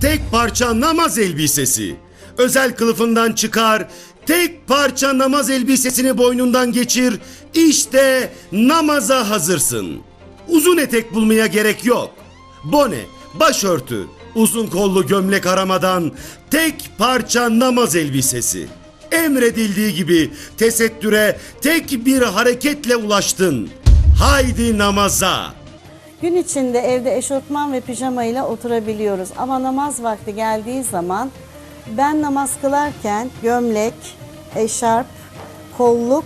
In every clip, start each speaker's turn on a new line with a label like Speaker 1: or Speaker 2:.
Speaker 1: tek parça namaz elbisesi. Özel kılıfından çıkar, tek parça namaz elbisesini boynundan geçir. İşte namaza hazırsın. Uzun etek bulmaya gerek yok. Bone, başörtü, uzun kollu gömlek aramadan tek parça namaz elbisesi. Emredildiği gibi tesettüre tek bir hareketle ulaştın. Haydi namaza.
Speaker 2: Gün içinde evde eşofman ve pijama ile oturabiliyoruz ama namaz vakti geldiği zaman ben namaz kılarken gömlek, eşarp, kolluk,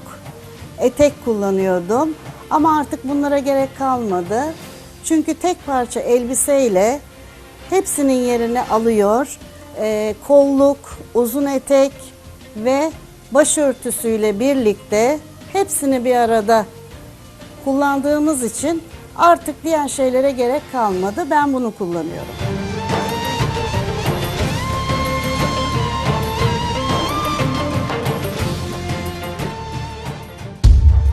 Speaker 2: etek kullanıyordum. Ama artık bunlara gerek kalmadı. Çünkü tek parça elbiseyle hepsinin yerini alıyor. Ee, kolluk, uzun etek ve başörtüsüyle birlikte hepsini bir arada kullandığımız için artık diğer şeylere gerek kalmadı. Ben bunu kullanıyorum.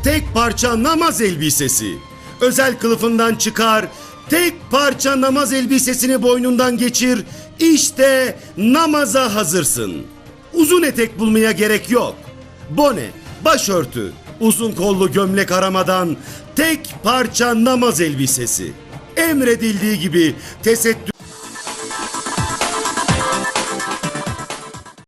Speaker 1: Tek parça namaz elbisesi. Özel kılıfından çıkar, tek parça namaz elbisesini boynundan geçir. İşte namaza hazırsın. Uzun etek bulmaya gerek yok. Bone, başörtü, uzun kollu gömlek aramadan tek parça namaz elbisesi. Emredildiği gibi tesettür